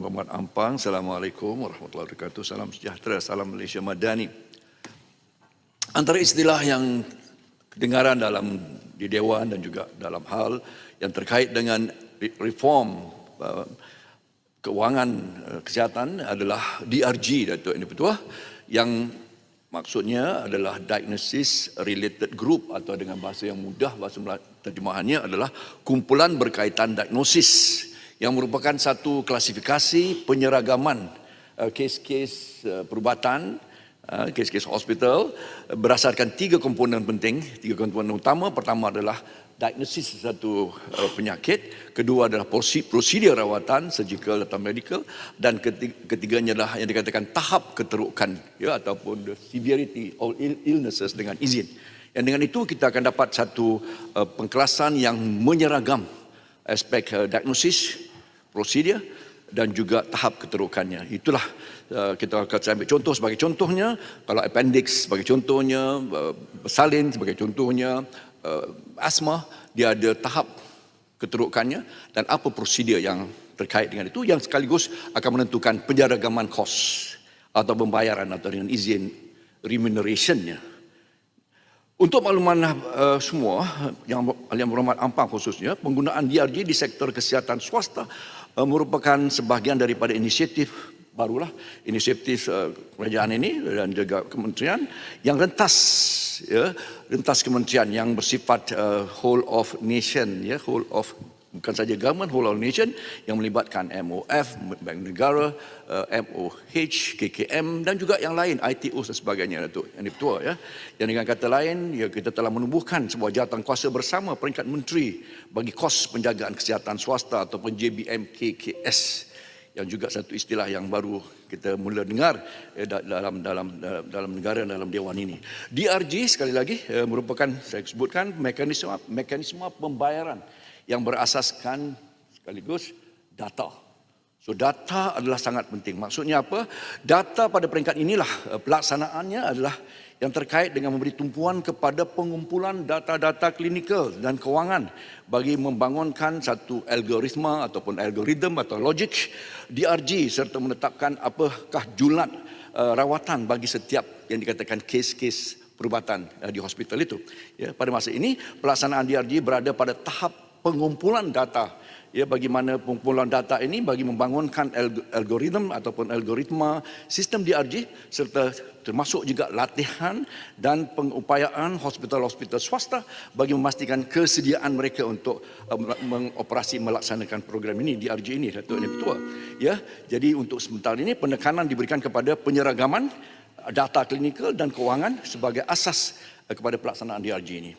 Muhammad Ampang. Assalamualaikum warahmatullahi wabarakatuh. Salam sejahtera, salam Malaysia Madani. Antara istilah yang kedengaran dalam di Dewan dan juga dalam hal yang terkait dengan reform uh, keuangan uh, kesihatan adalah DRG Datuk Ini Petua yang maksudnya adalah diagnosis related group atau dengan bahasa yang mudah bahasa terjemahannya adalah kumpulan berkaitan diagnosis yang merupakan satu klasifikasi penyeragaman uh, kes-kes uh, perubatan uh, kes-kes hospital berdasarkan tiga komponen penting tiga komponen utama. Pertama adalah diagnosis satu penyakit kedua adalah prosedur rawatan surgical atau medical dan ketiganya adalah yang dikatakan tahap keterukan ya ataupun the severity of illnesses dengan izin. Yang dengan itu kita akan dapat satu pengkelasan yang menyeragam aspek diagnosis prosedur dan juga tahap keterukannya. Itulah uh, kita akan ambil contoh sebagai contohnya, kalau appendix sebagai contohnya, bersalin sebagai contohnya, uh, asma, dia ada tahap keterukannya dan apa prosedur yang terkait dengan itu yang sekaligus akan menentukan penjaragaman kos atau pembayaran atau dengan izin remunerationnya. Untuk makluman uh, semua yang yang berhormat ampang khususnya penggunaan DRG di sektor kesihatan swasta merupakan sebahagian daripada inisiatif barulah inisiatif uh, kerajaan ini dan juga kementerian yang rentas ya rentas kementerian yang bersifat uh, whole of nation ya whole of bukan saja government whole nation yang melibatkan MOF, Bank Negara, uh, MOH, KKM dan juga yang lain ITO dan sebagainya Datuk. Yang betul ya. Yang dengan kata lain ya kita telah menumbuhkan sebuah jawatan kuasa bersama peringkat menteri bagi kos penjagaan kesihatan swasta ataupun JBM KKS yang juga satu istilah yang baru kita mula dengar eh, dalam dalam dalam negara dalam dewan ini. DRG sekali lagi eh, merupakan saya sebutkan mekanisme mekanisme pembayaran yang berasaskan sekaligus data. So data adalah sangat penting. Maksudnya apa? Data pada peringkat inilah eh, pelaksanaannya adalah yang terkait dengan memberi tumpuan kepada pengumpulan data-data klinikal dan kewangan bagi membangunkan satu algoritma ataupun algoritma atau logik DRG serta menetapkan apakah julat uh, rawatan bagi setiap yang dikatakan kes-kes perubatan uh, di hospital itu. Ya, pada masa ini pelaksanaan DRG berada pada tahap pengumpulan data. Ya bagaimana pengumpulan data ini bagi membangunkan algoritma ataupun algoritma sistem DRG serta termasuk juga latihan dan pengupayaan hospital-hospital swasta bagi memastikan kesediaan mereka untuk uh, mengoperasi melaksanakan program ini DRG ini Datuk Ini Ketua. Ya jadi untuk sementara ini penekanan diberikan kepada penyeragaman data klinikal dan kewangan sebagai asas uh, kepada pelaksanaan DRG ini